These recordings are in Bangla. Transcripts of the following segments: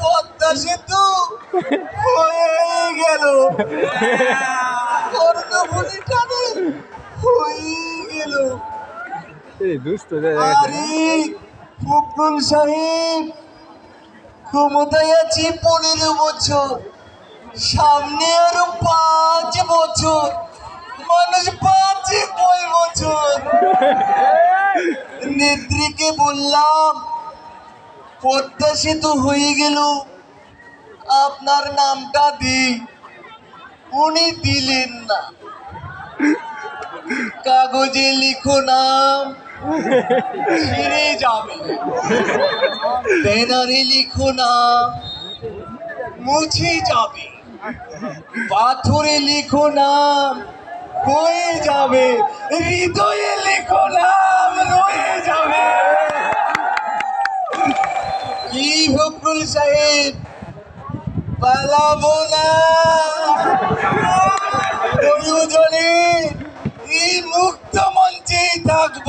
পদ্মা সেতু হয়ে গেল। হয়ে সাহেব ক্ষমতায় আছি পনেরো বছর সামনে আরও পাঁচ বছর মানুষ পাঁচ বছর। নেত্রীকে বললাম সেতু হয়ে গেল। আপনার নামটা দি। উনি দিলেন না। কাগজে লিখো নাম। ছিঁড়ে যাবে। ব্যানারে লিখো নাম। মুছে যাবে। পাথরে লিখো নাম। হয়ে যাবে। হৃদয়ে লিখো নাম রয়ে যাবে কি ফখরুল সাহেব? পালাবো না। প্রয়োজনে এই মুক্ত মঞ্চেই থাকব?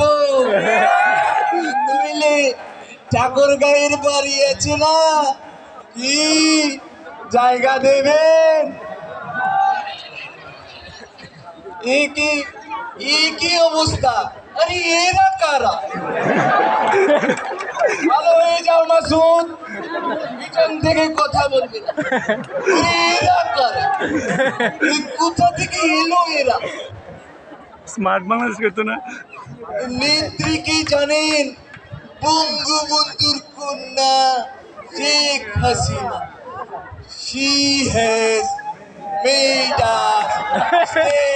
নইলে ঠাকুর গায়ের বাড়ি আছে না? কি জায়গা দেবেন? এ কি এ কি অবস্থা? আরে এরা কারা? ভালো হয়ে যাও মাসুদ। পিছন থেকে কথা বলবে কোথা থেকে এলো এরা? স্মার্ট বাংলাদেশ করতো না? নেত্রী কি জানেন? বঙ্গবন্ধুর কন্যা Sheikh Hasina. She has made